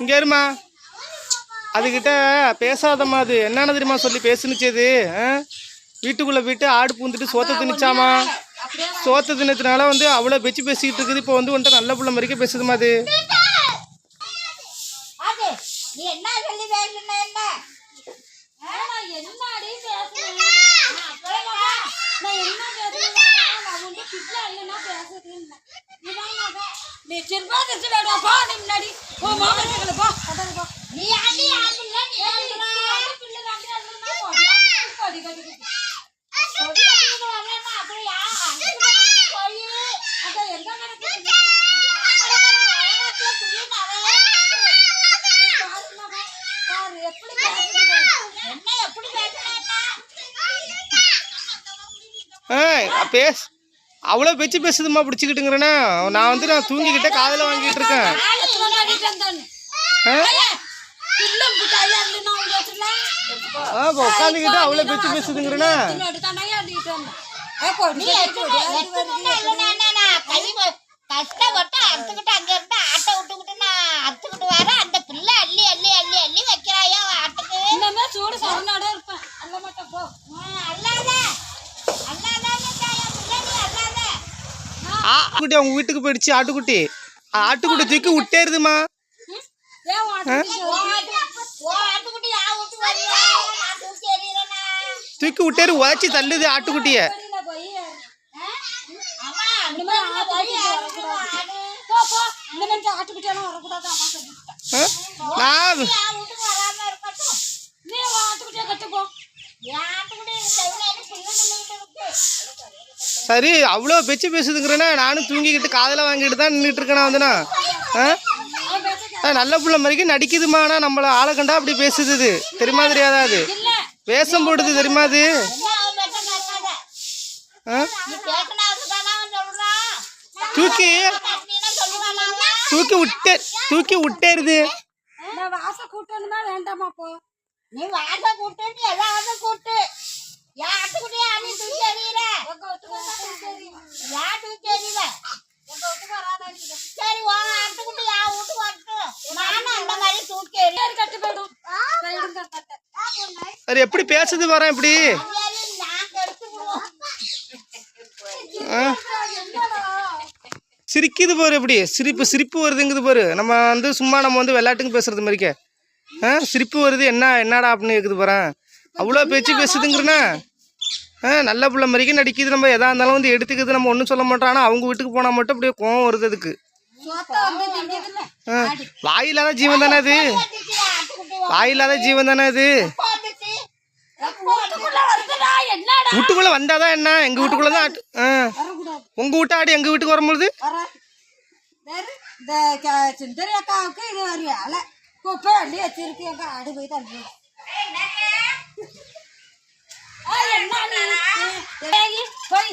இங்கே இருமா. அதுகிட்ட பேசாதம்மா அது. என்னென்ன தெரியுமா சொல்லி பேசுனுச்சு அது ஆ? வீட்டுக்குள்ளே போயிட்டு ஆடு பூந்துட்டு சோத்தை திணிச்சாமா சோத்தை தின்னதுனால வந்து அவ்வளோ பெச்சு பேசிக்கிட்டு இருக்குது. இப்போ வந்து வந்துட்டு நல்ல பிள்ளை மாதிரிக்கே பேசுதுமா அது. என்ன நீ திரும்ப திருச்சி வேணும் பா நீ முன்னாடி போ மாமன் பா அதான் பா நீ ஆண்டி ஆண்டில நீ பிள்ளை போ அடி கட்டி கட்டி அவ்வளோ பெச்சு பேசுதுமா பிடிச்சிக்கிட்டுங்கிறேன்னா நான் வந்து நான் தூங்கிக்கிட்டே காதில் வாங்கிட்டு இருக்கேன். ஆ? உட்காந்துக்கிட்டு அவ்வளோ பெச்சு பேசுதுங்கிறேன்னா கஷ்டப்பட்டு அங்கே இருந்து ஆட்டை விட்டு நான் அறுத்துக்கிட்டு வரேன் அந்த பிள்ளை அள்ளி அள்ளி அள்ளி அள்ளி வைக்கிறாயா ஆட்டுக்கு இன்னமே சூடு சரணோட இருப்பேன் அல்ல மாட்டேன் போ ஆ, அல்லாத அல்லாத தாயா பிள்ளை நீ அல்லாத ஆட்டுக்குட்டி அவங்க வீட்டுக்கு போயிடுச்சு ஆட்டுக்குட்டி. ஆட்டுக்குட்டி தூக்கி விட்டேருதுமா தூக்கி விட்டேரு உதச்சி தள்ளுது ஆட்டுக்குட்டியை. ஆட்டுக்குட்டியை கட்டு போ என் ஆட்டுக்குட்டி சரி அவ்வளோ பெச்சு பேசுதுங்கிறேன்னா நானும் தூங்கிக்கிட்டு காதில் வாங்கிட்டு தான் நின்றுட்டு இருக்கேனா வந்துண்ணா ஆ? நல்ல பிள்ளை மாதிரிக்கு நடிக்குதுமா ஆனால் நம்மளை ஆளை கண்டா அப்படி பேசுது இது. தெரியுமா தெரியாதா அது? இல்ல வேஷம் போடுது தெரியுமா அது? தூக்கி? தூக்கி விட்டே தூக்கி விட்டேருது. நான் வாச கூட்டணுமா வேண்டாமா போ. நீ வாச கூட்டு வாச கூட்டு. என் சரி நானும் அந்த மாதிரி அது எப்படி பேசுது வரேன் இப்படி ஆ? சிரிக்குது பாரு எப்படி? சிரிப்பு சிரிப்பு வருதுங்குது பாரு. நம்ம வந்து சும்மா நம்ம வந்து விளையாட்டுக்கு பேசுறது மாதிரிக்க. ஆ? சிரிப்பு வருது என்ன என்னடா அப்படின்னு இருக்குது பாரு. அவ்வளோ பேச்சு பேசுதுங்கிறனா. ஆ நல்ல பிள்ளை மாதிரிக்கு நடிக்குது நம்ம எதா இருந்தாலும் வந்து எடுத்துக்குது நம்ம ஒன்றும் சொல்ல மாட்டோம். ஆனால் அவங்க வீட்டுக்கு போனால் மட்டும் அப்படியே கோவம் வருது அதுக்கு. வாயில்லாத ஜீவன் தானே அது? வாயில்லாத ஜீவன் தானே அது? வீட்டுக்குள்ள வீட்டுக்குள்ளே வந்தாதான் என்ன? எங்கள் வீட்டுக்குள்ளே தான் ஆட்டு ஆ. உங்கள் வீட்டு ஆடு எங்கள் வீட்டுக்கு வரும்பொழுது? அக்காவுக்கு இது வரையால குப்பை அள்ளி வச்சிருக்கு. எங்க ஆடு போய் தள்ளி போய்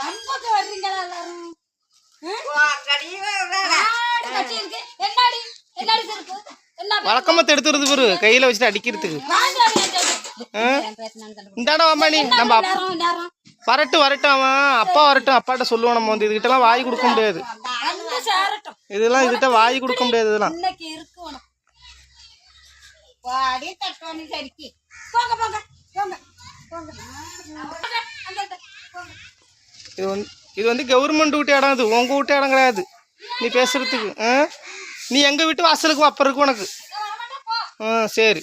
ரொம்பக்கு வர்றீங்களா எல்லாரும் ஆடு கட்டி இருக்கு என்னடி என்னடி இருக்கு என்ன வழக்கமாக எடுத்துறது கையில வச்சுட்டு அடிக்கிறதுக்கு. வாங்க இந்தாடா நீ. நம்ம வரட்டும் வரட்டும் அவன். அப்பா வரட்டும் அப்பாட்ட சொல்லுவோம் நம்ம வந்து. இதுகிட்டலாம் வாய் கொடுக்க முடியாது. இதெல்லாம் இதுகிட்ட வாய் கொடுக்க முடியாது இதெல்லாம். இது வந்து இது வந்து கவர்மெண்ட் வீட்டு இடம் இது உங்கள் வீட்டு இடம் கிடையாது. நீ பேசுறதுக்கு ஆ? நீ எங்கள் வீட்டு வாசலுக்கு அப்புறம் இருக்கு உனக்கு. ஆ சரி